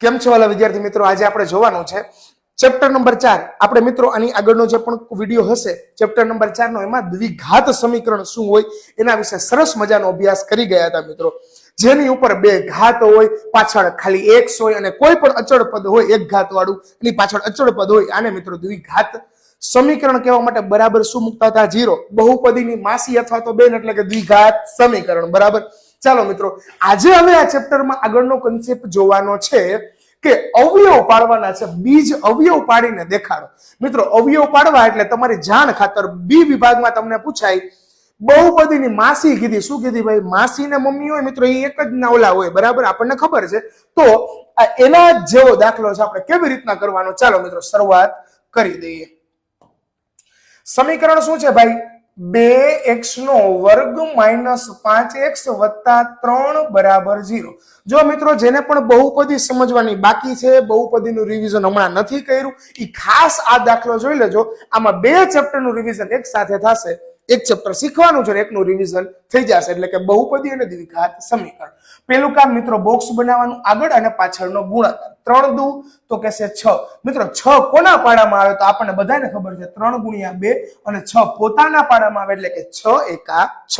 કેમ છો વાલા વિદ્યાર્થી મિત્રો? આજે આપણે જોવાનું છે ચેપ્ટર નંબર ચાર. આપણે મિત્રો આની આગળનો જે પણ વીડિયો હશે ચેપ્ટર નંબર ચાર નો એમાં દ્વિઘાત સમીકરણ શું હોય, એના વિશે સરસ મજાનો અભ્યાસ કરી ગયા હતા મિત્રો. જેની ઉપર બે ઘાત હોય, પાછળ ખાલી એક્સ હોય અને કોઈ પણ અચળ પદ હોય, એક ઘાત વાળું, એની પાછળ અચળ પદ હોય, આને મિત્રો દ્વિઘાત સમીકરણ કહેવા માટે બરાબર શું મૂકતા હતા? જીરો બહુપદીની માસી અથવા તો બેન એટલે કે દ્વિઘાત સમીકરણ. બરાબર? ચાલો મિત્રો, આજે હવે આ ચેપ્ટરમાં આગળનો કન્સેપ્ટ જોવાનો છે કે અવયવ પાડવાના છે. બીજ અવયવ પાડીને દેખાડો. મિત્રો, અવયવ પાડવા એટલે તમારી જાણ ખાતર બી વિભાગમાં તમને પૂછાય, બહુપદીની માસી કીધી. શું કીધી ભાઈ? માસી ને મમ્મી હોય, મિત્રો, એ એક જ ના ઓલા હોય, બરાબર? આપણને ખબર છે. તો એના જેવો દાખલો છે. આપણે કેવી રીતના કરવાનો? ચાલો મિત્રો, શરૂઆત કરી દઈએ. સમીકરણ શું છે ભાઈ? બે એક્સ નો વર્ગ માઇનસ પાંચ એક્સ વત્તા ત્રણ બરાબર ઝીરો. જો મિત્રો જેને પણ બહુપદી સમજવાની બાકી છે, બહુપદીનું રિવિઝન હમણાં નથી કર્યું એ ખાસ આ દાખલો જોઈ લેજો. આમાં બે ચેપ્ટરનું રિવિઝન એક સાથે થશે. એક ચેપ્ટર શીખવાનું છે એકનું રિવિઝન થઈ જશે. એટલે કે બહુપદી અને દ્વિઘાત સમીકરણ. પેલું કામ મિત્રો બોક્સ બનાવવાનું આગળ અને પાછળનો ગુણાકાર. ત્રણ દુ તો કે છે છ. મિત્રો છ કોના પાડામાં આવે તો આપણને બધાને ખબર છે ત્રણ ગુણ્યા બે અને છ પોતાના પાડામાં આવે એટલે કે છ એકા છ.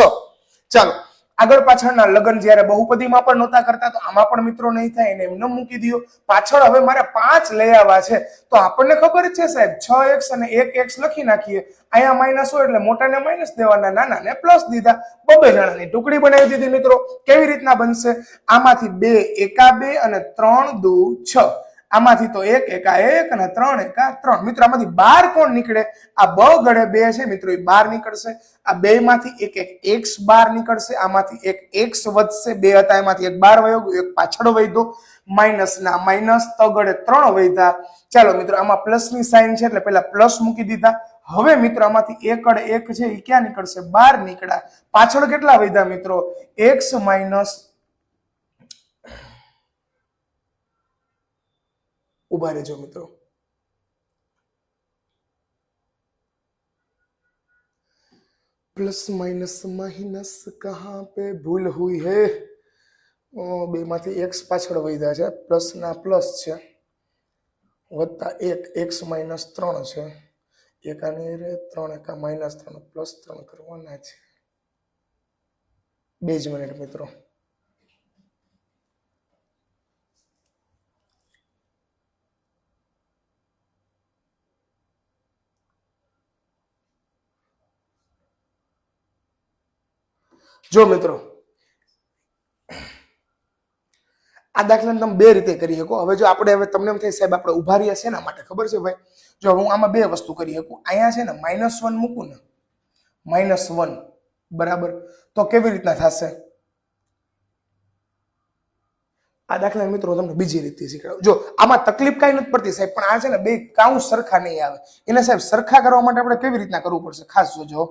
ચાલો આગળ પાછળના લગ્ન જ્યારે બહુપદીમાં પણ નહોતા કરતા, તો આમાં પણ મિત્રો નહીં થાય એને એમને મૂકી દો પાછળ હવે મારે પાંચ લઈ આવવા છે. તો આપણને ખબર જ છે સાહેબ, છ એક્સ અને એક એક્સ લખી નાખીએ. અહીંયા માઇનસ હોય એટલે મોટાને માઇનસ દેવાના, નાનાને પ્લસ દીધા. બબે જણાની ટુકડી બનાવી દીધી મિત્રો. કેવી રીતના બનશે? આમાંથી બે એકા બે અને ત્રણ દુ છ. આમાંથી તો એક, એકા એક અને ત્રણ, એકા ત્રણ. મિત્રો, આમાંથી બાર કોણ નીકળે? આ બ ગળે બે છે, મિત્રો, એ બાર નીકળશે. આ બે માંથી એક એક એક્સ બાર નીકળશે, આમાંથી એક એક્સ વધશે. બે હતા, એમાંથી એક બાર વયો એક પાછળ વધ્યો માઇનસ ના માઇનસ તગડે ત્રણ વધ્યા ચાલો, મિત્રો, આમાં પ્લસની સાઇન છે, એટલે પેલા પ્લસ મૂકી દીધા. હવે, મિત્રો, આમાંથી એક અડ એક છે એ ક્યાં નીકળશે? બાર નીકળ્યા. પાછળ કેટલા વધ્યા મિત્રો? એક્સ માઇનસ ઊભા રહેજો મિત્રો પ્લસ માઇનસ માઇનસ કહાં પે ભૂલ હુઈ હે બેમાંથી એક્સ પાછળ વધ્યા છે પ્લસના પ્લસ છે વત્તા એક એક્સ માઇનસ ત્રણ છે એકાની રે ત્રણ એકા માઇનસ ત્રણ પ્લસ ત્રણ કરવાના છે બે જ મિનિટ મિત્રો જો મિત્રો, આ દાખલાને તમે બે રીતે કરી શકો. હવે જો આપણે હવે તમને એમ થાય, સાહેબ, આપણે ઊભા રહ્યા છે ને માટે? ખબર છે ભાઈ? જો હું આમાં બે વસ્તુ કરી શકું. અહીંયા છે ને માઇનસ વન મૂકું ને. માઇનસ વન બરાબર? તો કેવી રીતના થશે? આ દાખલા મિત્રો તમને બીજી રીતે શીખવાડું. જો, આમાં તકલીફ કાંઈ નથી પડતી સાહેબ, પણ આ છે ને, બે કાઉન્ટ સરખા નહીં આવે. એને સાહેબ સરખા કરવા માટે આપણે કેવી રીતના કરવું પડશે? ખાસ જોજો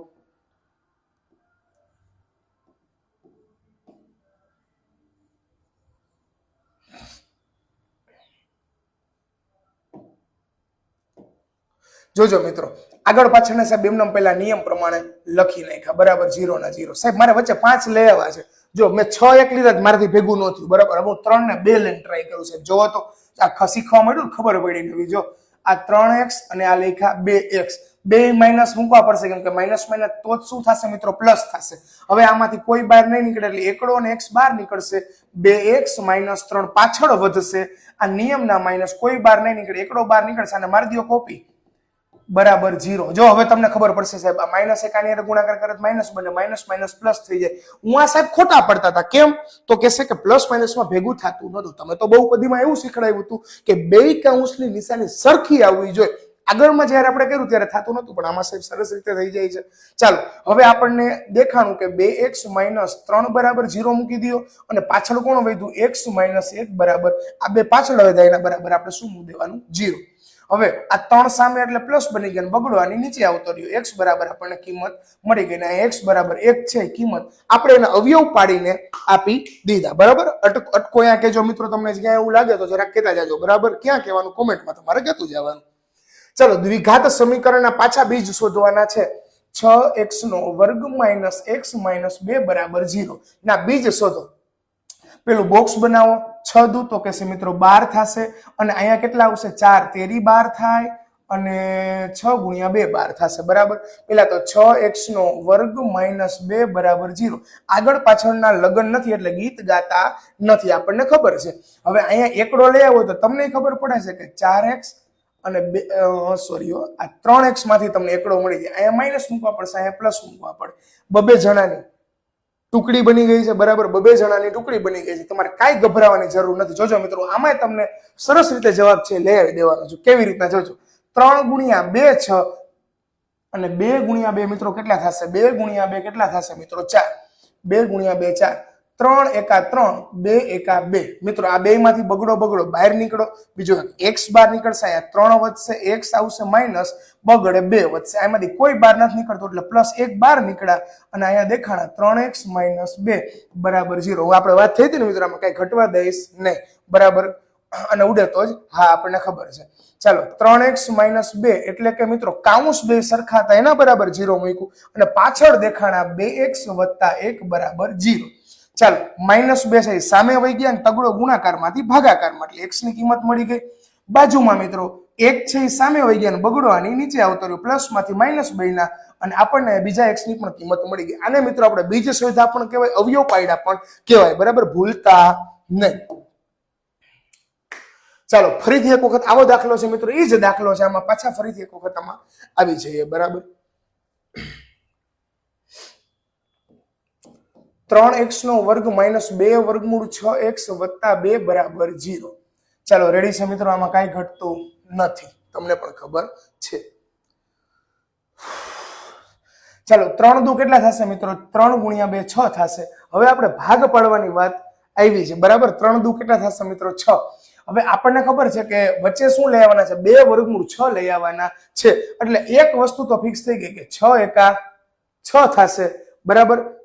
જોજો મિત્રો, આગળ પાછળને સાહેબ એમને પહેલા નિયમ પ્રમાણે લખી નાખ્યા. બરાબર જીરો ના જીરો સાહેબ, મારે વચ્ચે પાંચ લઈ આવ્યા છે. જો મેં છ એક લીધા જ મારાથી ભેગું ન થયું. બરાબર હું ત્રણ ને બે લઈને ટ્રાય કરું છે. જોવો તો આ શીખવા મળ્યું ખબર પડી નવી જો આ ત્રણ એક્સ અને આ લેખા બે એક્સ બે માઇનસ મૂકવા પડશે કેમ કે માઇનસ માઇનસ તો જ શું થશે મિત્રો? પ્લસ થશે. હવે આમાંથી કોઈ બહાર નહીં નીકળે એટલે એકડો અને એક્સ બહાર નીકળશે. બે એક્સ માઇનસ ત્રણ પાછળ વધશે. આ નિયમના માઇનસ કોઈ બહાર નહીં નીકળે. એકડો બહાર નીકળશે અને મારી દો કોપી બરાબર જીરો જો હવે તમને ખબર પડશે સાહેબ, આ માઇનસ એકાની અંદર ગુણાકાર કરે માઇનસ બને, માઇનસ માઇનસ પ્લસ થઈ જાય. હું આ સાહેબ ખોટા પડતા હતા. કેમ? તો કહેશે કે પ્લસ માઇનસમાં ભેગું થતું નતું તમે તો બહુ બધીમાં એવું શીખડાયું હતું કે બે કાઉન્સની નિશાની સરખી આવવી જોઈએ. આગળમાં જ્યારે આપણે કર્યું ત્યારે થતું નતું પણ આમાં સાહેબ સરસ રીતે થઈ જાય છે. ચાલો, હવે આપણને દેખાણું કે બે એક્સ માઇનસ ત્રણ બરાબર જીરો મૂકી દો અને પાછળ કોણ વધ્યું? એક્સ માઇનસ એક બરાબર. આ બે પાછળ વધ્યા એના બરાબર આપણે શું મૂકી દેવાનું? જીરો હવે આ ત્રણ સામે એટલે પ્લસ બની ગયા બગડો આની નીચે આવતો રહ્યો. એક્સ બરાબર આપણને કિંમત મળી ગઈ એક્સ બરાબર એક છે કિંમત. આપણે એને અવયવ પાડીને આપી દીધા. બરાબર? અટક, અટકો અહીંયા કેજો મિત્રો, તમને ક્યાં એવું લાગે તો જરાક કહેતા જાજો. બરાબર? ક્યાં કહેવાનું? કોમેન્ટમાં તમારે કહેતું જવાનું. ચલો, દ્વિઘાત સમીકરણના પાછા બીજ શોધવાના છે. છ એક્સ નો વર્ગ માઇનસ એક્સ માઇનસ બે બરાબર જીરો ના, બીજ શોધો. પેલું બોક્સ બનાવો, છ દુ તો કહેશે મિત્રો બાર થશે. અને અહીંયા કેટલા આવશે? ચાર. તેરી બાર થાય અને છ ગુણ્યા બે બાર થશે. બરાબર? પેલા તો છ એક્સ નો વર્ગ માઇનસ બે બરાબર જીરો આગળ પાછળના લગન નથી એટલે ગીત ગાતા નથી. આપણને ખબર છે. હવે અહીંયા એકડો લઈ આવો તો તમને ખબર પડે છે કે ચાર એક્સ અને બે સોરી આ ત્રણ એક્સમાંથી તમને એકડો મળી જાય. અહીંયા માઇનસ મૂકવા પડશે, અહીંયા પ્લસ મૂકવા પડે. બબે જણાની. ટુકડી બની ગઈ છે, બરાબર? બબે જણાની ટુકડી બની ગઈ છે. તમારે કાંઈ ગભરાવાની જરૂર નથી. જોજો મિત્રો, આમાંય તમને સરસ રીતે જવાબ છે લઈ આવી દેવાનો છું. કેવી રીતના જોજો? ત્રણ ગુણ્યા બે છ અને બે ગુણ્યા બે મિત્રો કેટલા થશે? બે ગુણ્યા બે કેટલા થશે મિત્રો? ચાર. બે ગુણ્યા બે ચાર. ત્રણ એકા ત્રણ, બે એકા બે. મિત્રો, આ બે માંથી બગડો બગડો, બહાર નીકળો. બીજો એક્સ બાર નીકળશે, અહીંયા ત્રણ વધશે, એક્સ આવશે માઇનસ, બગડે બે વધશે. આમાંથી કોઈ બાર નથી નીકળતો, એટલે પ્લસ એક બાર નીકળ્યા અને અહીંયા દેખાણા ત્રણ એક્સ માઇનસ બે. બરાબર ઝીરો. આપણે વાત થઈ હતી ને મિત્રો, આમાં કઈ ઘટવા દઈશ નહીં. બરાબર? અને ઉડે તો જ હા, આપણને ખબર છે. ચાલો, ત્રણ એક્સ માઇનસ બે એટલે કે મિત્રો કાઉન્સ બે સરખા હતા એના બરાબર જીરો મૂક્યું. અને પાછળ દેખાણા બે એક્સ વત્તા એક બરાબર જીરો ચાલો માઇનસ બે સાઈ સામે વહી ગયા તગડો ગુણાકારમાંથી ભાગાકારમાં. એટલે એક્સની કિંમત મળી ગઈ. બાજુમાં મિત્રો, એક છે એ સામે વહી ગયા બગડો આની નીચે આવતો રહ્યો. પ્લસમાંથી માઇનસ બે ના અને આપણને બીજા એક્સની પણ કિંમત મળી ગઈ. આને મિત્રો આપણે બીજ સુવિધા પણ કહેવાય અવયવ પાયડા પણ કહેવાય. બરાબર? ભૂલતા નહીં. ચાલો, ફરીથી એક વખત આવો દાખલો છે મિત્રો. એ જ દાખલો છે. આમાં પાછા ફરીથી એક વખત આમાં આવી જઈએ. બરાબર? ત્રણ એક્સ નો વર્ગ માઇનસ બે વર્ગમૂળ છ એક્સ વત્તા બે બરાબર જીરો ચાલો રેડી છે મિત્રો? આમાં કાંઈ ઘટતું નથી. તમને પણ ખબર છે. ચાલો, ત્રણ દુ કેટલા થશે મિત્રો? ત્રણ ગુણ્યા બે છ થશે. હવે આપણે ભાગ પાડવાની વાત આવી છે. બરાબર? ત્રણ દુ કેટલા થશે મિત્રો? છ. હવે આપણને ખબર છે કે વચ્ચે શું લઈ આવવાના છે? બે વર્ગમૂળ છ લઈ આવવાના છે. એટલે એક વસ્તુ તો ફિક્સ થઈ ગઈ કે છ એકા છ થશે. બરાબર?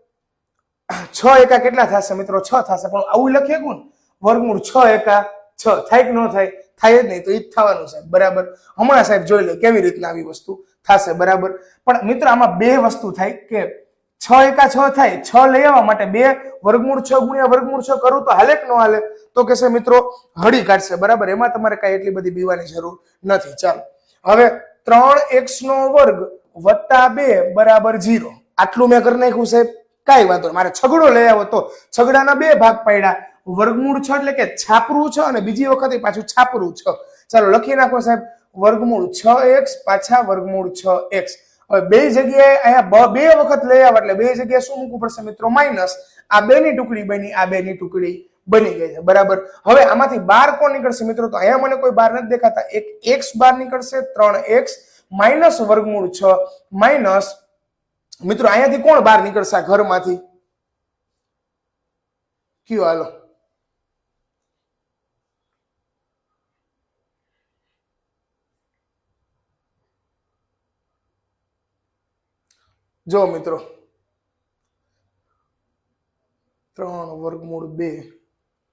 છ એકા કેટલા થશે મિત્રો? છ થશે. પણ આવું લખીએ કોણ? વર્ગમૂળ છ એકા છ. થાય કે ન થાય? થાય જ નહીં, તો એ જ થવાનું સાહેબ. બરાબર? હમણાં સાહેબ જોઈ લો કેવી રીતના આવી વસ્તુ થશે. બરાબર? પણ મિત્રો, આમાં બે વસ્તુ થાય કે છ એકા છ થાય, છ લઈ આવવા માટે બે વર્ગમૂળ છ ગુણ્યા વર્ગમૂળ છ કરું તો હાલે કે ન હાલે? તો કહેશે મિત્રો, હળી કાઢશે. બરાબર? એમાં તમારે કાંઈ એટલી બધી બીવાની જરૂર નથી. ચાલો. હવે ત્રણ એક્સ નો વર્ગ વત્તા બે બરાબર જીરો આટલું મેં કરી નાખ્યું સાહેબ. કાંઈ વાંધો મારે છગડો લઈ આવો તો છગડાના બે ભાગ પાડ્યા. વર્ગમૂળ છ એટલે કે છાપરું છ અને બીજી વખતે પાછું છાપરું છ. ચાલો લખી નાખો સાહેબ. વર્ગમૂળ છ એક્સ, પાછા વર્ગમૂળ છ એક્સ. હવે બે જગ્યાએ અહીંયા બે વખત લઈ આવો એટલે બે જગ્યાએ શું મૂકવું પડશે મિત્રો? માઇનસ. આ બે ની ટુકડી બની, આ બે ની ટુકડી બની ગઈ છે. બરાબર? હવે આમાંથી બાર કોણ નીકળશે મિત્રો? તો અહીંયા મને કોઈ બાર નથી દેખાતા. એક એક્સ બાર નીકળશે, ત્રણ એક્સ, માઇનસ વર્ગમૂળ છ, માઇનસ મિત્રો, અહીંયાથી કોણ બહાર નીકળશે આ ઘરમાંથી? કયો હાલો? જો મિત્રો, ત્રણ વર્ગમૂળ બે.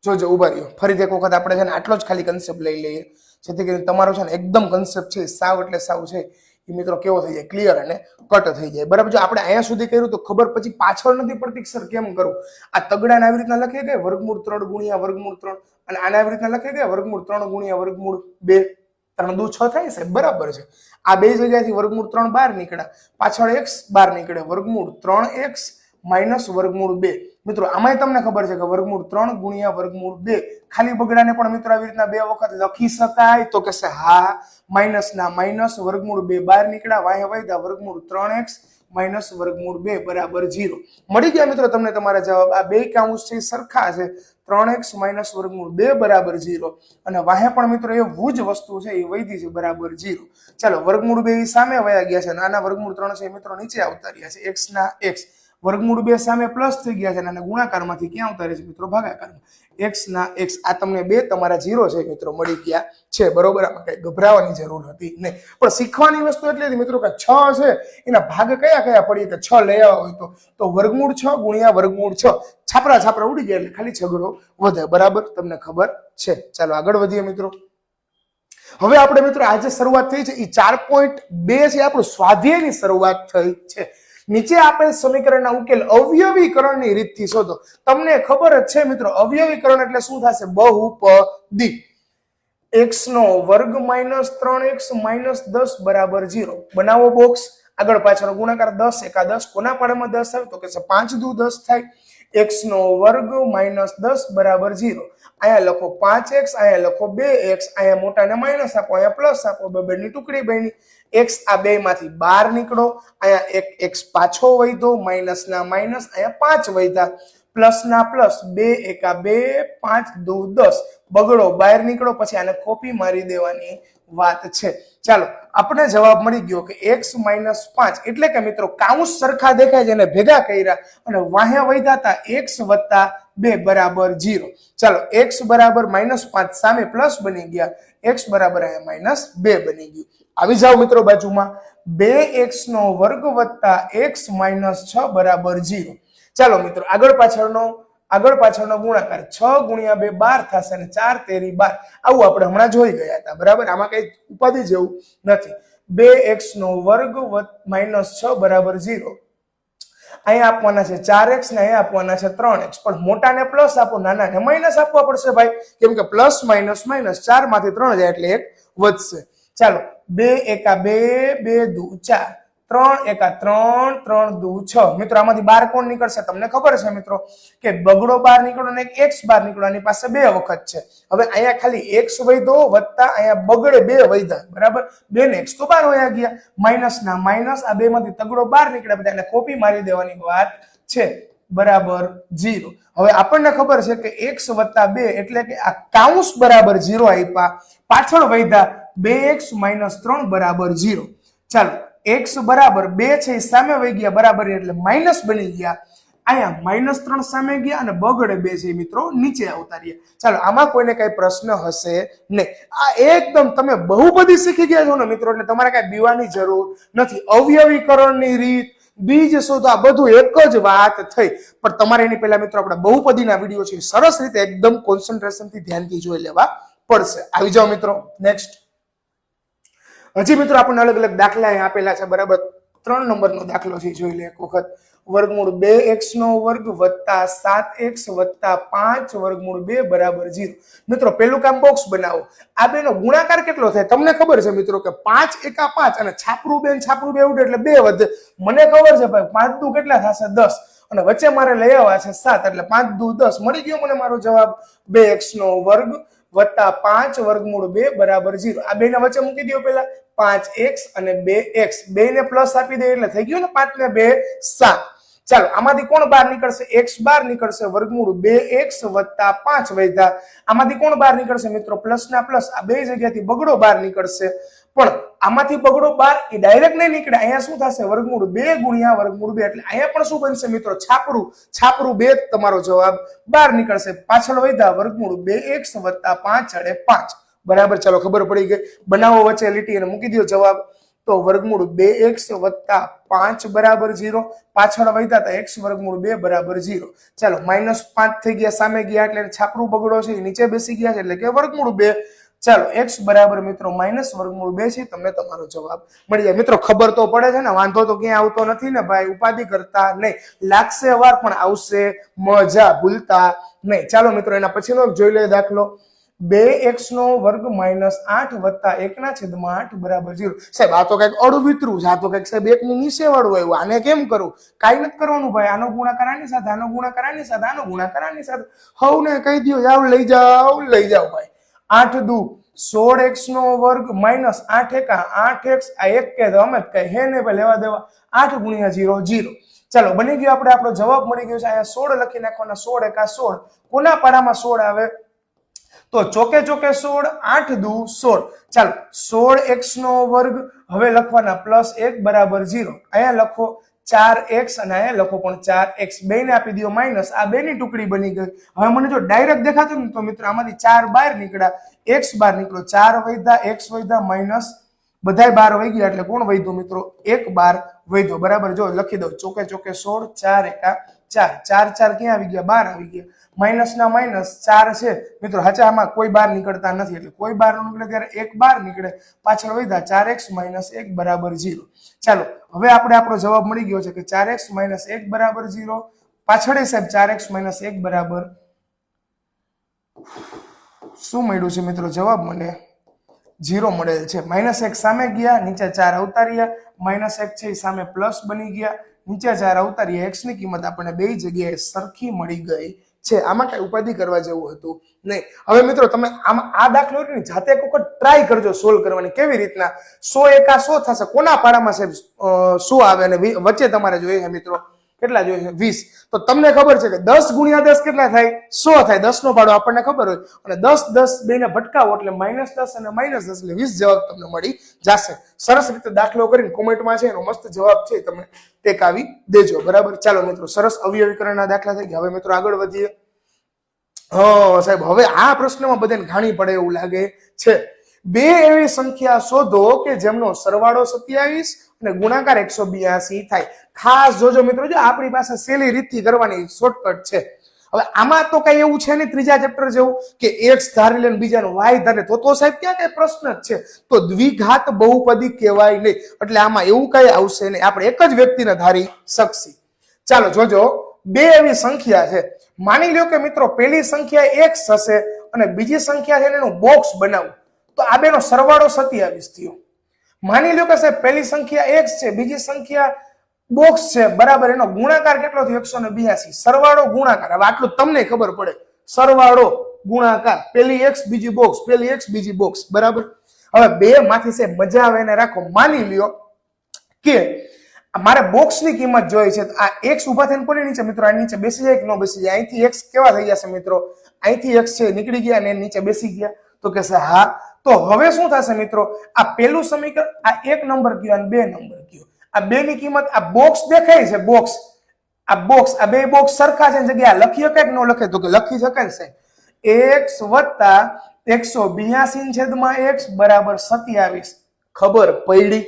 જોજો ઊભા રહ્યો. ફરીથી એક વખત આપણે છે ને આટલો જ ખાલી કન્સેપ્ટ લઈ લઈએ. જેથી કરીને તમારો છે ને એકદમ કન્સેપ્ટ છે, સાવ એટલે સાવ છે. એ મિત્રો કેવો થઈ જાય? ક્લિયર અને કટ થઈ જાય. બરાબર, જો આપણે અહીંયા સુધી કર્યું તો ખબર પછી પાછળ નથી પડતી સર, કેમ કરું? આ તગડાને આવી રીતના લખી કે, વર્ગમૂળ ત્રણ ગુણ્યા વર્ગમૂળ ત્રણ. અને આને આવી રીતના લખી કે, વર્ગમૂળ ત્રણ ગુણ્યા વર્ગમૂળ બે. ત્રણ દુ છ થાય સાહેબ, બરાબર છે. આ બે જગ્યાથી વર્ગમૂળ ત્રણ બાર નીકળ્યા. પાછળ એક્સ બાર નીકળે વર્ગમૂળ ત્રણ એક્સ માઇનસ વર્ગમૂળ બે. મિત્રો, આમાંય તમને ખબર છે કે વર્ગમૂળ ત્રણ ગુણ્યા વર્ગમૂળ બે. ખાલી બગડાને પણ મિત્રો આવી રીતના બે વખત લખી શકાય તો કહેશે, હા માઇનસ ના માઇનસ વર્ગમૂળ બે બહાર નીકળ્યા વાય વૈદા વર્ગમૂળ ત્રણ એક્સ માઇનસ વર્ગમૂળ બે બરાબર જીરો મળી ગયા મિત્રો તમને તમારા જવાબ. આ બે કાઉન્સ છે સરખા છે. ત્રણ એક્સ માઇનસ વર્ગમૂળ બે બરાબર જીરો અને વાહે પણ મિત્રો એવું જ વસ્તુ છે, એ વૈધી છે, બરાબર જીરો ચાલો, વર્ગમૂળ બે સામે વયા ગયા છે. નાના વર્ગમૂળ ત્રણ છે મિત્રો નીચે આવતા રહ્યા છે. એક્સ ના એક્સ. વર્ગમૂળ બે સામે પ્લસ થઈ ગયા છે અને ગુણાકારમાંથી ક્યાં ઉતારે છે મિત્રો? ભાગાકારમાં. એક્સ ના એક્સ આ તમને બે તમારા જીરો છે મિત્રો, મળી ગયા છે. બરોબર? આપણે કંઈ ગભરાવાની જરૂર હતી નહીં. પણ શીખવાની વસ્તુ એટલે મિત્રો કે છ છે, એના ભાગ કયા કયા પડીએ કે છ લઈ આવ્યા હોય તો. તો વર્ગમૂળ છ ગુણ્યા વર્ગમૂળ છ. છાપરા છાપરા ઉડી ગયા એટલે ખાલી છગડો વધે. બરાબર? તમને ખબર છે. ચાલો આગળ વધીએ મિત્રો. હવે આપણે મિત્રો આજે શરૂઆત થઈ છે. એ ચાર પોઈન્ટ બે છે આપણું સ્વાધ્યાયની શરૂઆત થઈ છે. નીચે આપેલ સમીકરણના ઉકેલ અવયવીકરણની રીતથી શોધો. તમને ખબર જ છે મિત્રો, અવયવીકરણ એટલે શું થશે? બહુપદી. એક્સ નો વર્ગ માઇનસ ત્રણ એક્સ માઇનસ દસ બરાબર ઝીરો. બનાવો બોક્સ. આગળ પાછળ ગુણાકાર દસ એકા દસ કોના પાડામાં દસ આવે? તો કે છે પાંચ દુ દસ થાય. એક્સ નો વર્ગ માઇનસ દસ બરાબર જીરો અહીંયા લખો પાંચ એક્સ, અહીંયા લખો બે એક્સ, અહીંયા મોટાને માઇનસ આપો, અહીંયા પ્લસ આપો બે બેની ટુકડી બની. એક્સ આ બે માંથી બાર નીકળો, અહીંયા એક એક્સ પાછો વૈધો માઇનસ ના માઇનસ અહીંયા પાંચ વધ્યા. પ્લસ ના પ્લસ બે એકા બે, પાંચ દુ દસ. બગડો, બહાર નીકળો, પછી આને કોપી મારી દેવાની વાત છે. ચાલો આપણે જવાબ મળી ગયો કે એક્સ માઇનસ પાંચ એટલે કે મિત્રો કાઉન્સ સરખા દેખાય છે એને ભેગા કર્યા અને વાહ્યા વૈધાતા એક્સ વત્તા બે બરાબર જીરો ચાલો એક્સ બરાબર માઇનસ પાંચ સામે પ્લસ બની ગયા. એક્સ બરાબર અહીંયા માઇનસ બે બની ગયું. આવી જાઓ મિત્રો બાજુમાં. બે એક્સ નો વર્ગ વત્તા એક્સ માઇનસ છ બરાબર જીરો ચાલો મિત્રો, આગળ પાછળનો આગળ પાછળનો ગુણાકાર છ ગુણ્યા બે બાર થશે અને ચાર તેરી બાર. આવું આપણે હમણાં જોઈ ગયા હતા, બરાબર? આમાં કઈ ઉપાધિ જેવું નથી. બે એક્સ નો વર્ગ માઇનસ છ બરાબર ઝીરો. અહીંયા આપવાના છે ચાર એક્સ ને અહીંયા આપવાના છે ત્રણ એક્સ. પણ મોટાને પ્લસ આપો, નાનાને માઇનસ આપવા પડશે ભાઈ. કેમ કે પ્લસ, માઇનસ માઇનસ ચારમાંથી ત્રણ જાય એટલે એક વધશે. ચાલો, બે એકા બે બે દુ ચાર. ત્રણ એકા ત્રણ ત્રણ દુ છ. મિત્રો, આમાંથી બાર કોણ નીકળશે? તમને ખબર છે, મિત્રો, કે બગડો બાર નીકળો ને એક્સ બાર નીકળો એની પાસે બે વખત છે. હવે અહીંયા ખાલી એક્સ વૈધો વત્તા અહીંયા બગડે બે વૈધા. બરાબર? બે ને એક્સ તો બાર વયા ગયા. માઇનસ ના માઇનસ, આ બે માંથી તગડો બાર નીકળે બધા એને કોપી મારી દેવાની વાત છે. બરાબર જીરો હવે આપણને ખબર છે કે એક્સ વત્તા બે એટલે કે આ કાઉન્સ બરાબર જીરો આપ્યા. પાછળ વૈધા બે એક્સ માઇનસ ત્રણ બરાબર જીરો ચાલો એક્સ બરાબર બે છે, એ સામે વહી ગયા, બરાબર એટલે માઇનસ બની ગયા. અહીંયા માઇનસ ત્રણ સામે ગયા અને બગડે બે છે મિત્રો નીચે ઉતારીએ ચાલો, આમાં કોઈને કઈ પ્રશ્ન હશે નહીં. આ એકદમ તમે બહુ બધી શીખી ગયા છો ને મિત્રો, એટલે તમારે કઈ બીવાની જરૂર નથી. અવયવીકરણની રીત, બીજ શોધો, આ બધું એક જ વાત થઈ. પણ તમારે એની પહેલા મિત્રો આપણે બહુપદીના વીડિયો છે સરસ રીતે એકદમ કોન્સન્ટ્રેશનથી ધ્યાનથી જોઈ લેવા પડશે. આવી જાઓ મિત્રો નેક્સ્ટ હજી મિત્રો આપણને અલગ અલગ દાખલા આપેલા છે. બરાબર ત્રણ નંબરનો દાખલો છે, જોઈ લે એક વખત. વર્ગમૂળ બે એક્સ નો વર્ગ વત્તા સાત એક્સ વત્તા પાંચ વર્ગમૂળ બે બરાબર જીરો. મિત્રો, પેલું કામ બોક્સ બનાવો. આ બેનો ગુણાકાર કેટલો થાય? તમને ખબર છે મિત્રો કે પાંચ એકા પાંચ અને છાપરું બે છાપરું બે ઉડે એટલે બે વધે. મને ખબર છે ભાઈ, પાંચ દુ કેટલા થશે? દસ. અને વચ્ચે મારે લઈ આવવા છે સાત, એટલે પાંચ દુ દસ. મળી ગયો મને મારો જવાબ? બે એક્સ નો વર્ગ વત્તા પાંચ વર્ગમૂળ બે બરાબર જીરો. આ બે ને વચ્ચે મૂકી દો પેલા. પાંચ એક્સ અને બે એક્સ. બે ને પ્લસ આપી દે એટલે થઈ ગયું ને પાંચ ને બે સાત. ચાલો, આમાંથી કોણ બહાર નીકળશે? એક્સ બાર નીકળશે, વર્ગમૂળ બે એક્સ વત્તા પાંચ વૈધા. આમાંથી કોણ બહાર નીકળશે મિત્રો? પ્લસ ના પ્લસ આ બે જગ્યાથી બગડો બહાર નીકળશે. પણ આમાંથી બગડો બાર એ ડાયરેક્ટ નહીં નીકળે. અહીંયા શું થશે? વર્ગમૂળ બે ગુણ્યા વર્ગમૂળ બે. એટલે અહીંયા પણ શું બનશે મિત્રો? છાપરું. છાપરું બે તમારો જવાબ બાર નીકળશે. પાછળ વધ્યા વર્ગમૂળ બે એક્સ વત્તા પાંચ અડે પાંચ. બરાબર, ચાલો ખબર પડી ગઈ. બનાવો વચ્ચે લીટી અને મૂકી દો જવાબ. તો વર્ગમૂળ બે એક્સ વત્તા પાંચ બરાબર જીરો પાછળ વહીતા હતા એક્સ વર્ગમૂળ બે બરાબર જીરો ચાલો, માઇનસ પાંચ થઈ ગયા, સામે ગયા એટલે છાપરું બગડો છે નીચે બેસી ગયા છે એટલે કે વર્ગમૂળ બે. ચાલો, એક્સ બરાબર મિત્રો, માઇનસ વર્ગમૂળ બે છે, તમને તમારો જવાબ મળી જાય. મિત્રો, ખબર તો પડે છે ને, વાંધો તો ક્યાંય આવતો નથી ને, ભાઈ, ઉપાધિ કરતા નહીં. લાગશે વાર, પણ આવશે મજા, ભૂલતા નહીં. ચાલો મિત્રો, એના પછીનો જોઈ લે દાખલો. બે એક્સ નો વર્ગ માઇનસ આઠ વત્તા એક ના છેદમાં આઠ બરાબર જીરો સાહેબ, આ તો કંઈક અડું વિતરું છે. આ તો કંઈક, સાહેબ એક ની નીચે વાળું આવ્યું. આને કેમ કરું? કાંઈ નથી કરવાનું ભાઈ. આનો ગુણાકાર આની સાથે, આનો ગુણાકાર આની સાથે, આનો ગુણાકાર આની સાથે. હવને કહી દો જાવ લઈ જાઓ લઈ જાઓ ભાઈ. આઠ દુ, સોળ એક્સ નો વર્ગ માઇનસ આઠ એકા, આઠ એક્સ, આ એક કે અમે કહે હે ને ભાઈ, લેવા દેવા. આઠ ગુણ્યા જીરો જીરો ચાલો, બની ગયો આપણે આપણો જવાબ. મળી ગયો છે અહીંયા સોળ લખી નાખવાના. સોળ એકા સોળ. કોના પાડામાં સોળ આવે? તો ચોકે ચોકે સોળ, આઠ દુ સોળ. ચાલો, સોળ એક્સ નો વર્ગ હવે લખવાના પ્લસ એક બરાબર જીરો અહીંયા લખો ચાર એક્સ અને અહીંયા લખો પણ ચાર એક્સ બે ને આપી દો માઇનસ આ બે ની ટુકડી બની ગઈ. હવે મને જો ડાયરેક્ટ દેખાતું ને તો મિત્રો આમાંથી ચાર બાર નીકળ્યા. એક્સ બાર નીકળ્યો. ચાર વૈધા એક્સ વૈધા માઇનસ બધાય બાર વહી ગયા એટલે કોણ વૈધો મિત્રો? એક બાર વૈધો બરાબર? જો લખી દઉં. ચોકે ચોકે સોળ, ચાર એકા ચાર. ચાર ચાર ક્યાં આવી ગયા? બાર આવી ગયા. માઇનસ ના માઇનસ ચાર છે. મિત્રો, હાચામાં કોઈ બાર નીકળતા નથી. એટલે કોઈ બાર નીકળે ત્યારે એક બાર નીકળે. પાછળ વધ્યા ચાર એક્સ માઇનસ એક બરાબર ઝીરો. ચાલો, હવે આપણે આપણો જવાબ મળી ગયો છે કે ચાર એક્સ માઇનસ એક બરાબર ઝીરો. પાછળ સાહેબ ચાર એક્સ માઇનસ એક બરાબર. શું મળ્યું છે મિત્રો? જવાબ મને ઝીરો મળેલ છે. માઇનસ એક સામે ગયા, નીચે ચાર અવતાર્યા. માઇનસ એક છે એ સામે પ્લસ બની ગયા. નીચે ચાર અવતાર્યા. એક્સની કિંમત આપણને બે જગ્યાએ સરખી મળી ગઈ. છે, આમાં કઈ ઉપાધિ કરવા જેવું હતું નહીં. હવે મિત્રો, તમે આમાં આ દાખલો ને, જાતે એક વખત ટ્રાય કરજો સોલ્વ કરવાની. કેવી રીતના? સો એકા સો થશે. કોના પાડામાં સાહેબ શું આવે અને વચ્ચે તમારે જોઈએ મિત્રો. કેટલા જોઈએ વીસ. તો તમને ખબર છે કે દસ ગુણ્યા દસ કેટલા થાય? સો થાય. દસ નો ભાડો આપણને ખબર હોય. અને દસ દસ બે ને ભટકાવો એટલે માઇનસ દસ અને માઇનસ દસ એટલે વીસ જવાબ તમને મળી જશે. સરસ રીતે દાખલો કરીને કોમેન્ટમાં છે એનો મસ્ત જવાબ છે તમે ટેકાવી દેજો. બરાબર? ચાલો મિત્રો, સરસ અવયવીકરણના દાખલા થઈ ગયા. હવે મિત્રો આગળ વધીએ. હા, સાહેબ, હવે આ પ્રશ્નમાં બધાને ઘાણી પડે એવું લાગે છે. બે એવી સંખ્યા શોધો કે જેમનો સરવાળો સત્યાવીસ અને ગુણાકાર એકસો બ્યાસી થાય. ખાસ જોજો મિત્રો, જો આપણી પાસે સહેલી રીતથી કરવાની શોર્ટકટ છે. હવે આમાં તો કઈ એવું છે નહીં, ત્રીજા ચેપ્ટર જેવું, કે એક્સ ધારી લે બીજાનું વાય ધારે તો તો સાહેબ ક્યાં કઈ પ્રશ્ન જ છે? તો દ્વિઘાત બહુપદી કહેવાય નહીં. એટલે આમાં એવું કઈ આવશે નહીં. આપણે એક જ વ્યક્તિને ધારી શકશી. ચાલો જોજો. બે એવી સંખ્યા છે. માની લ્યો કે મિત્રો, પહેલી સંખ્યા એક્સ હશે અને બીજી સંખ્યા છે એનું બોક્સ બનાવું. તો આ બેનો સરવાળો સત્યાવીસ થયો. માની લ્યો કે સાહેબ, પહેલી સંખ્યા એક્સ છે, બીજી સંખ્યા બોક્સ છે. બરાબર, એનો ગુણાકાર કેટલો થયો? એકસો ને બ્યાસી. સરવાળો ગુણાકાર. હવે આટલું તમને ખબર પડે. સરવાળો ગુણાકાર. પેલી એક્સ બીજી બોક્સ પેલી એક્સ બીજી બોક્સ બરાબર? હવે બે માંથી છે મજા આવે એને રાખો. માની લ્યો કે મારે બોક્સની કિંમત જોઈ છે. આ એક્સ ઊભા થઈને કોની નીચે? મિત્રો, આ નીચે બેસી જાય કે ન બેસી જાય? અહીંથી એક્સ કેવા થઈ જશે, મિત્રો? અહીંથી એક્સ છે નીકળી ગયા અને નીચે બેસી ગયા. તો કહેશે હા તો હવે શું થશે મિત્રો? આ પેલું સમીકરણ, આ એક નંબર કયો અને બે નંબર કયો આ બે ની કિંમત, આ બોક્સ દેખાય છે બોક્સ આ બોક્સ આ બે બોક્સ સરખા છે જગ્યા લખી શકાય કે ન લખે? તો કે લખી શકાય ને સાહેબ. એક્સ વત્તા એકસો બ્યાસી છેદમાં એક્સ બરાબર સત્યાવીસ. ખબર પડી?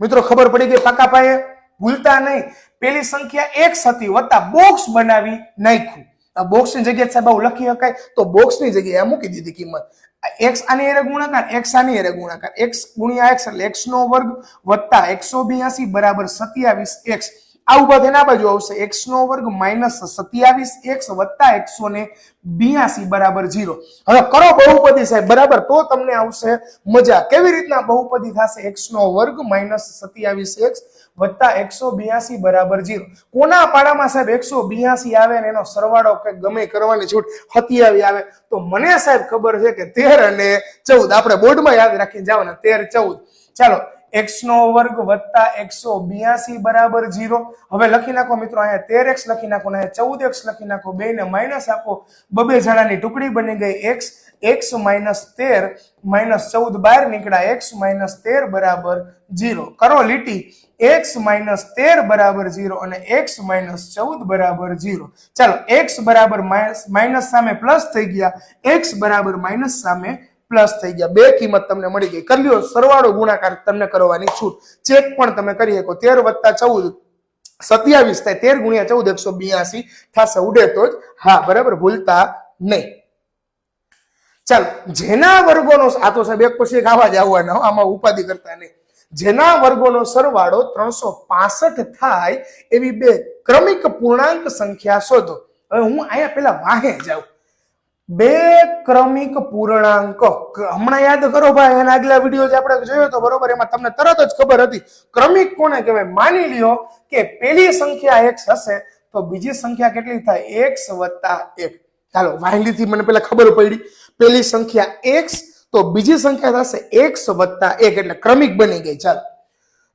મિત્રો, ખબર પડી ગઈ પાકા પાયે? ભૂલતા નહીં. પેલી સંખ્યા એક્સ હતી, વત્તા બોક્સ બનાવી નાખ્યું. આ બોક્સની જગ્યાએ સાહેબ આવું લખી શકાય? તો બોક્સની જગ્યાએ આ મૂકી દીધી કિંમત. એક્સ આની એરે ગુણાકાર એક્સ આની એરે ગુણાકાર. એક્સ ગુણ્યા એક્સ એટલે એક્સ નો વર્ગ વત્તા એકસો બ્યાસી બરાબર સત્યાવીસ એક્સ આ ઊભા થઈને આ બાજુ આવશે. એક્સ નો વર્ગ માઇનસ સત્યાવીસ, એક્સ વત્તા એકસો ને બ્યાસી બરાબર જીરો હવે કરો બહુપદી સાહેબ, બરાબર? તો તમને આવશે મજા. કેવી રીતના બહુપદી થશે? એક્સ નો વર્ગ માઇનસ સત્યાવીસ, એક્સ વત્તા એકસો બ્યાસી બરાબર જીરો કોના પાડામાં સાહેબ એકસો બ્યાસી આવે ને એનો સરવાળો કે ગમે કરવાની છૂટ સત્યાવી આવે? તો મને સાહેબ ખબર છે કે તેર અને ચૌદ. આપણે બોર્ડમાં યાદ રાખીને જવાના, તેર ચૌદ. ચાલો એક્સ નો વર્ગ વત્તા એકસો બ્યાસી બરાબર જીરો હવે લખી નાખો મિત્રો, અહીંયા તેર એક્સ લખી નાખો અહીંયા ચૌદ એક્સ લખી નાખો, બે ને માઇનસ આપો, બબે જણાની ટુકડી બની ગઈ એક્સ એક્સ માઇનસ તેર, માઇનસ ચૌદ બાર નીકળ્યા એક્સ માઇનસ તેર બરાબર જીરો કરો લીટી એક્સ માઇનસ તેર બરાબર ઝીરો અને એક્સ માઇનસ ચૌદ બરાબર ઝીરો. ચાલો એક્સ બરાબર માઇનસ સામે પ્લસ થઈ ગયા એક્સ બરાબર માઇનસ સામે પ્લસ થઈ ગયા. બે કિંમત તમને મળી ગઈ. કરી લ્યો, સરવાળો ગુણાકાર તમને કરવાની છૂટ. ચેક પણ તમે કરી શકો. તેર વત્તા ચૌદ, સત્યાવીસ થાય. તેર ગુણ્યા ચૌદ, એકસો બ્યાસી થશે. ઉડે તો જ. હા, બરાબર. ભૂલતા નહીં. ચાલો, જેના વર્ગોનો આ તો સાહેબ એક પછી એક આવા જ આવવાના આમાં ઉપાધિ કરતા નહીં. જેના વર્ગોનો સરવાળો ત્રણસો પાસઠ થાય, એવી બે ક્રમિક પૂર્ણાંક સંખ્યા શોધો. હવે હું અહીંયા પેલા વાહે જાઉં. બે ક્રમિક પૂર્ણાંક. હમણાં યાદ કરો ભાઈ, એના આગલા વીડિયો જે આપણે જોયો તો બરોબર, એમાં તમને તરત જ ખબર હતી. ક્રમિક કોને કહેવાય? માની લ્યો કે પેલી સંખ્યા એક્સ હશે, તો બીજી સંખ્યા કેટલી થાય? એક્સ વત્તા એક. ચાલો વાહિલીથી મને પેલા ખબર પડી. પેલી સંખ્યા એક્સ તો બીજી સંખ્યા થશે એક્સ વત્તા એક, એટલે ક્રમિક બની ગઈ. ચાલો.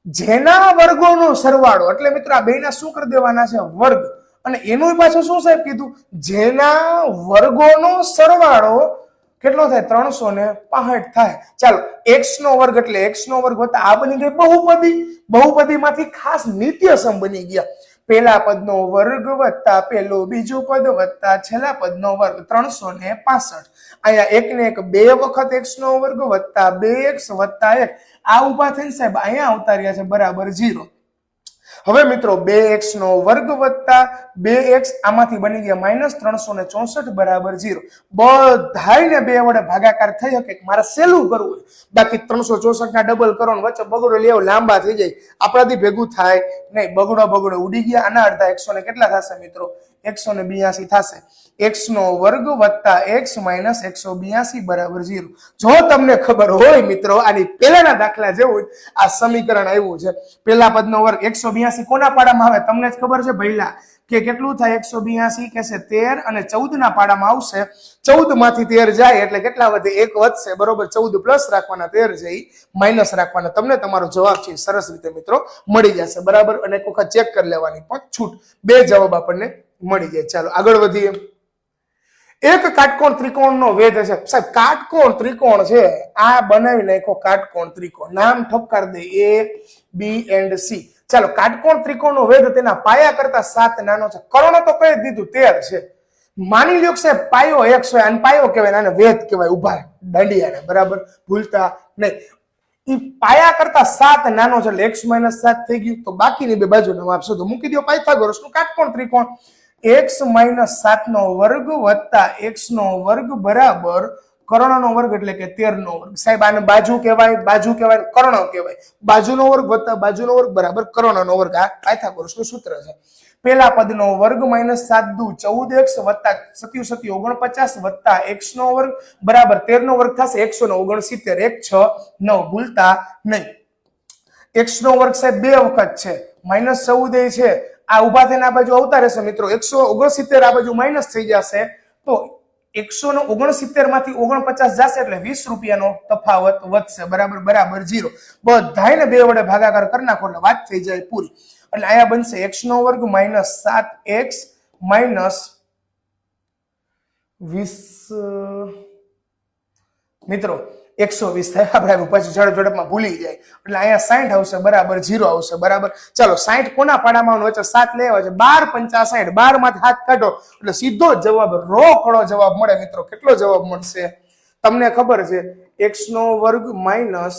જેના વર્ગોનો સરવાળો, એટલે મિત્રો આ બેના શું કરી દેવાના છે? વર્ગ. અને એનું પાછું શું સાહેબ કીધું? જેના વર્ગોનો સરવાળો કેટલો થાય? ત્રણસો ને પાસઠ થાય. ચાલો એક્સ નો વર્ગ એટલે એક્સ નો વર્ગ વત્તા આ બની ગઈ બહુપદી. બહુપદીમાંથી ખાસ નિત્યસમ બની ગયા. પેલા પદનો વર્ગ વત્તા પેલો બીજું પદ વત્તા છેલ્લા પદનો વર્ગ ત્રણસો ને પાસઠ. અહીંયા એક ને એક બે વખત એક્સ નો વર્ગ વત્તા બે એક્સ વત્તા એક. આ ઊભા થઈને સાહેબ અહીંયા આવતા રહ્યા છે બરાબર જીરો હવે મિત્રો, બે એક્સ નો વર્ગ વત્તા બે એક્સ આમાંથી બની ગયા માઇનસ ત્રણસો ને ચોસઠ બરાબર ઝીરો. બધાને બે વડે ભાગાકાર થઈ શકે મારે સહેલું કરવું હોય. બાકી ત્રણસો ચોસઠ ના ડબલ કરો ને વચ્ચે બગડો લેવો લાંબા થઈ જાય. આપણાથી ભેગું થાય નહીં, બગડો બગડો ઉડી ગયા, આના અડધા એકસો ને કેટલા થશે મિત્રો? એકસો ને બિયાસી થશે. એક્સ નો વર્ગ વત્તા એક્સ માઇનસ એકસો બિયાસી બરાબર જીરો જો તમને ખબર હોય મિત્રો, આની પહેલાના દાખલા જેવું આ સમીકરણ આવ્યું છે. પહેલા પદનો વર્ગ એકસો બિયાસી કોના પાડામાં આવે? તમને જ ખબર છે, ભઈલા. કે કેટલું થાય? એકસો બિયાસી કે છે તેર? અને ચૌદ ના પાડામાં આવશે. ચૌદમાંથી તેર જાય એટલે કેટલા વધે? એક વધશે. બરોબર? ચૌદ પ્લસ રાખવાના તેર જઈ માઇનસ રાખવાના. તમને તમારો જવાબ છે સરસ રીતે મિત્રો મળી જશે. બરાબર? અને એક વખત ચેક કરી લેવાની પણ છૂટ. બે જવાબ આપણને મળી જાય. ચાલો, આગળ વધીએ. એક કાટકોણ ત્રિકોણનો વેધ છે. સાહેબ, કાટકોણ ત્રિકોણ છે. આ બનાવી નાખો કાટકોણ ત્રિકોણ. નામ ઠપકાર દે. એ બી એન્ડ સી ચાલો, કાટકોણ ત્રિકોણનો વેધ તેના પાયા કરતા સાત નાનો છે. કર્ણ તો કહી દીધું, તેર છે. માની લ્યો સાહેબ, પાયો એક છે અને પાયો કહેવાય આને વેધ કહેવાય, ઊભા દંડિયાને, બરાબર? ભૂલતા નહીં. એ પાયા કરતા સાત નાનો છે, એટલે એક્સ માઇનસ સાત થઈ ગયું. તો બાકીની બે બાજુ આપશો તો મૂકી દો પાયથાગોરસનું કાટકોણ ત્રિકોણ. એક્સ માઇનસ સાત નો વર્ગ વત્તા એક્સ નો વર્ગ બરાબર કર્ણનો વર્ગ એટલે કે તેરનો વર્ગ. સાહેબ, આને બાજુ કહેવાય બાજુ કહેવાય કર્ણ કહેવાય. બાજુનો વર્ગ વત્તા બાજુનો વર્ગ બરાબર કર્ણનો વર્ગ. આ પાયથાગોરસનું સૂત્ર છે. પહેલા પદનો વર્ગ માઇનસ સાત દુ, ચૌદ એક્સ વત્તા સત્યુ સત્યુ ઓગણપચાસ વત્તા એક્સ નો વર્ગ બરાબર તેર નો વર્ગ થશે. એકસો ને ઓગણસિત્તેર, એક, છ, નવ, ભૂલતા નહીં. એક્સ નો વર્ગ સાહેબ બે વખત છે. માઇનસ ચૌદ એ છે. આ ઊભા થઈને આ બાજુ આવતા રહેશે મિત્રો. એકસો ઓગણસિત્તેર આ બાજુ માઇનસ થઈ જશે. તો એકસો ને ઓગણસિત્તેરમાંથી ઓગણપચાસ જશે એટલે વીસ રૂપિયાનો તફાવત વધશે. બરાબર બરાબર જીરો બધાને બે વડે ભાગાકાર કરી નાખો એટલે વાત થઈ જાય પૂરી. એટલે અહીંયા બનશે એક્સ નો વર્ગ માઇનસ સાત એક્સ માઇનસ વીસ મિત્રો એકસો વીસ થાય. આપણે પછી ઝડપ ઝડપમાં ભૂલી જાય. એટલે અહીંયા સાઠ આવશે, બરાબર જીરો આવશે, બરાબર? ચાલો સાઠ કોના પાડામાં વચ્ચે સાત લેવા છે. બાર પંચા સાઠ બારમાંથી હાથ કાઢો. એટલે સીધો જવાબ, રોકડો જવાબ મળે મિત્રો. કેટલો જવાબ મળશે? તમને ખબર છે એક્સ નો વર્ગ માઇનસ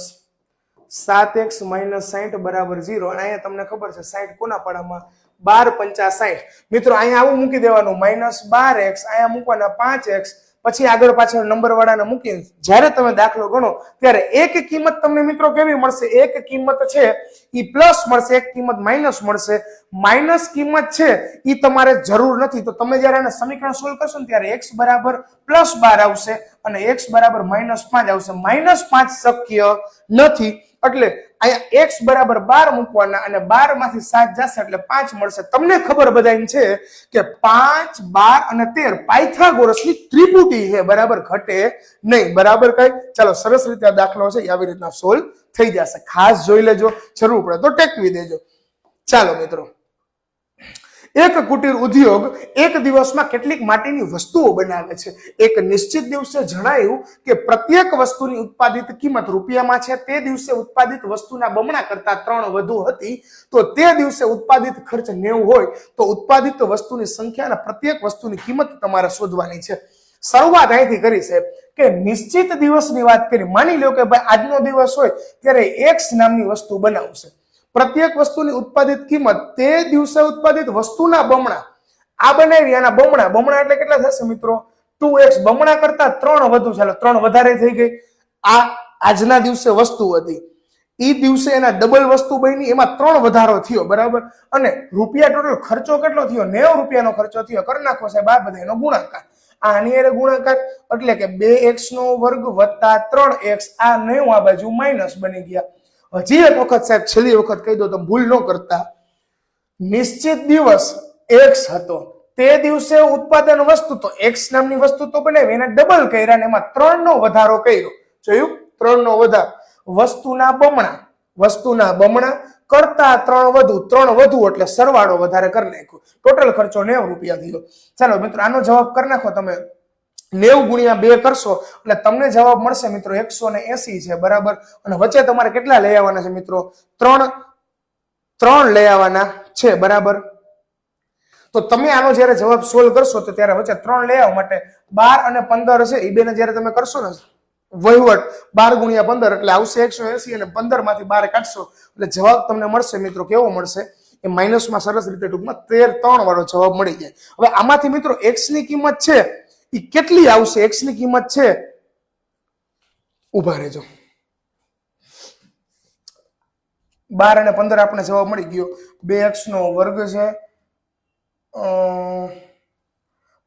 સાત એક્સ માઇનસ સાઠ બરાબર ઝીરો અને અહીંયા તમને ખબર છે સાઠ કોના પાડામાં? બાર પંચા સાઠ મિત્રો, અહીંયા આવું મૂકી દેવાનું. માઇનસ બાર એક્સ, અહીંયા મૂકવાના પાંચ એક્સ. પછી આગળ પાછળ નંબર વાળાને મૂકી જ્યારે તમે દાખલો ગણો, ત્યારે એક કિંમત તમને મિત્રો કેવી મળશે? એક કિંમત છે એ પ્લસ મળશે, એક કિંમત માઇનસ મળશે. માઇનસ કિંમત છે એ તમારે જરૂર નથી. તો તમે જ્યારે આને સમીકરણ સોલ્વ કરશો ને ત્યારે એક્સ બરાબર પ્લસ બાર આવશે અને એક્સ બરાબર માઇનસ પાંચ આવશે. માઇનસ પાંચ શક્ય નથી. એટલે અહીંયા એક્સ બરાબર બાર મૂકવાના અને બારમાંથી સાત જશે એટલે પાંચ મળશે. તમને ખબર બધાને છે કે પાંચ, બાર અને તેર પાયથાગોરસની ત્રિપુટી છે. બરાબર ઘટે નહીં. બરાબર કઈ? ચાલો, સરસ રીતે આ દાખલો છે. આવી રીતના સોલ્વ થઈ જશે. ખાસ જોઈ લેજો. જરૂર પડે તો ટેકવી દેજો. ચાલો મિત્રો. એક કુટીર ઉદ્યોગ એક દિવસમાં કેટલીક માટીની વસ્તુઓ બનાવે છે. એક નિશ્ચિત દિવસે જણાયું કે પ્રત્યેક વસ્તુની ઉત્પાદિત કિંમત રૂપિયામાં છે. તે દિવસે ઉત્પાદિત વસ્તુના બમણા કરતા ત્રણ વધુ હતી. તો તે દિવસે ઉત્પાદિત ખર્ચ નેવું હોય તો ઉત્પાદિત વસ્તુની સંખ્યા અને પ્રત્યેક વસ્તુની કિંમત તમારે શોધવાની છે. શરૂઆત અહીંથી કરી છે કે નિશ્ચિત દિવસની વાત કરી. માની લો કે ભાઈ આજનો દિવસ હોય ત્યારે એક્સ નામની વસ્તુ બનાવશે. પ્રત્યેક વસ્તુની ઉત્પાદિત કિંમત તે દિવસે ઉત્પાદિત વસ્તુના બમણા. આ બનાવી આના બમણા. બમણા એટલે કેટલા થશે મિત્રો? ટુ એક્સ બમણા કરતા ત્રણ વધુ ચાલો ત્રણ વધારે થઈ ગઈ. આ આજના દિવસે વસ્તુ હતી. એ દિવસે એના ડબલ વસ્તુ બની. એમાં ત્રણ વધારો થયો, બરાબર? અને રૂપિયા ટોટલ ખર્ચો કેટલો થયો? નેવ રૂપિયાનો ખર્ચો થયો. કરી નાખો સાહેબ, આ બધા એનો ગુણાકાર. આની અનિયરે ગુણાકાર. એટલે કે બે એક્સ નો વર્ગ વત્તા ત્રણ એક્સ આ નેવું આ બાજુ માઇનસ બની ગયા. હજી એક વખત સાહેબ, છેલ્લી વખત કહી દો તો ભૂલ ન કરતા. નિશ્ચિત દિવસ એક્સ હતો. તે દિવસે ઉત્પાદન વસ્તુ તો એક્સ નામની વસ્તુ તો બનાવી એને ડબલ કર્યા ને એમાં ત્રણ નો વધારો કર્યો. જોયું? ત્રણ નો વધારો. વસ્તુના બમણા. વસ્તુના બમણા કરતા ત્રણ વધુ ત્રણ વધુ એટલે સરવાળો વધારે કરી નાખ્યો. ટોટલ ખર્ચો નેવ રૂપિયા થયો. ચાલો મિત્રો, આનો જવાબ કરી નાખો તમે. નેવું ગુણ્યા બે કરશો એટલે તમને જવાબ મળશે મિત્રો એકસો ને એસી છે, બરાબર? અને વચ્ચે તમારે કેટલા લઈ આવવાના છે મિત્રો? ત્રણ ત્રણ લઈ આવવાના છે, બરાબર? તો તમે આનો જ્યારે જવાબ સોલ્વ કરશો તો ત્યારે વચ્ચે ત્રણ લઈ આવવા માટે બાર અને પંદર છે એ બેને જ્યારે તમે કરશો ને વહીવટ, બાર ગુણ્યા પંદર, એટલે આવશે એકસો એસી અને પંદરમાંથી બાર કાઢશો. એટલે જવાબ તમને મળશે મિત્રો, કેવો મળશે? એ માઇનસમાં સરસ રીતે ટૂંકમાં તેર ત્રણ વાળો જવાબ મળી જાય. હવે આમાંથી મિત્રો એક્સની કિંમત છે એ કેટલી આવશે? એક્સની કિંમત છે? ઊભા રહેજો. બાર અને પંદર આપણે જવાબ મળી ગયો. બે એક્સ નો વર્ગ છે.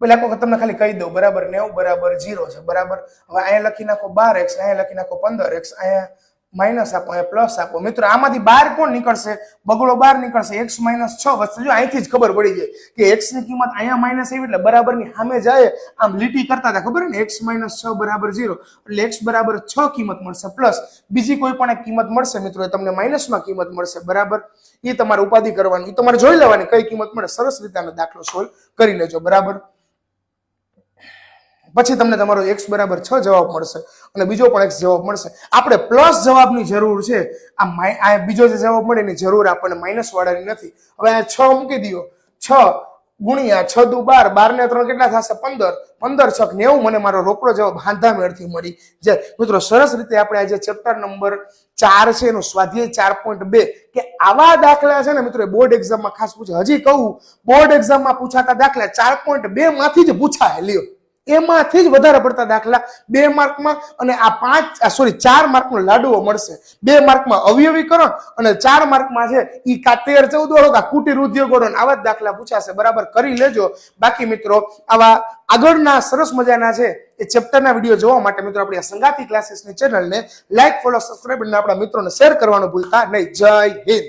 પેલા વખત તમને ખાલી કહી દઉં. બરાબર નેવું, બરાબર જીરો છે. બરાબર? હવે અહીંયા લખી નાખો બાર એક્સ અહીંયા લખી નાખો પંદર એક્સ અહીંયા માઇનસ આપો અહીંયા પ્લસ આપો. મિત્રો, આમાંથી બાર કોણ નીકળશે? બગડો બાર નીકળશે. એક્સ માઇનસ છ વચ્ચે જો અહીંથી જ ખબર પડી જાય કે એક્સની કિંમત અહીંયા માઇનસ આવી એટલે બરાબરની સામે જાય. આમ લીટી કરતા હતા, ખબર ને? એક્સ માઇનસ છ બરાબર ઝીરો. એટલે એક્સ બરાબર છ કિંમત મળશે પ્લસ. બીજી કોઈ પણ એક કિંમત મળશે, મિત્રો, એ તમને માઇનસમાં કિંમત મળશે, બરાબર? એ તમારે ઉપાધિ કરવાની એ તમારે જોઈ લેવાની કઈ કિંમત મળે. સરસ રીતે આનો દાખલો સોલ્વ કરી લેજો, બરાબર? પછી તમને તમારો એક્સ બરાબર છ જવાબ મળશે અને બીજો પણ એક્સ જવાબ મળશે. આપણે પ્લસ જવાબની જરૂર છે. આ આ બીજો જે જવાબ મળે એની જરૂર આપણને માઇનસ વાળાની નથી. હવે આ છ મૂકી દો. છ ગુણ્યા છ દુ બાર. બાર ને ત્રણ કેટલા થશે? પંદર. પંદર છક નેવું. મને મારો રોકડો જવાબ હાંધા મેળથી મળી જે મિત્રો, સરસ રીતે આપણે આજે ચેપ્ટર નંબર ચાર છે, એનું સ્વાધ્યાય ચાર પોઈન્ટ બે. કે આવા દાખલા છે ને, મિત્રો બોર્ડ એક્ઝામમાં ખાસ પૂછે. હજી કહું બોર્ડ એક્ઝામમાં પૂછાતા દાખલા ચાર પોઈન્ટ બે માંથી જ પૂછાય. લ્યો. એમાંથી જ વધારે પડતા દાખલા બે માર્કમાં અને આ પાંચ સોરી ચાર માર્કનો લાડુઓ મળશે. બે માર્કમાં અવયવીકરણ અને ચાર માર્કમાં છે ઈ કા તેર ચૌદ વાળો કુટીર ઉદ્યોગ વાળો આવા જ દાખલા પૂછાશે. બરાબર, કરી લેજો. બાકી મિત્રો, આવા આગળના સરસ મજાના છે એ ચેપ્ટરના વીડિયો જોવા માટે મિત્રો આપણી આ સંગાતી ક્લાસીસની ચેનલને લાઈક ફોલો સબસ્ક્રાઈબ અને આપણા મિત્રોને શેર કરવાનું ભૂલતા નહીં. જય હિન્દ.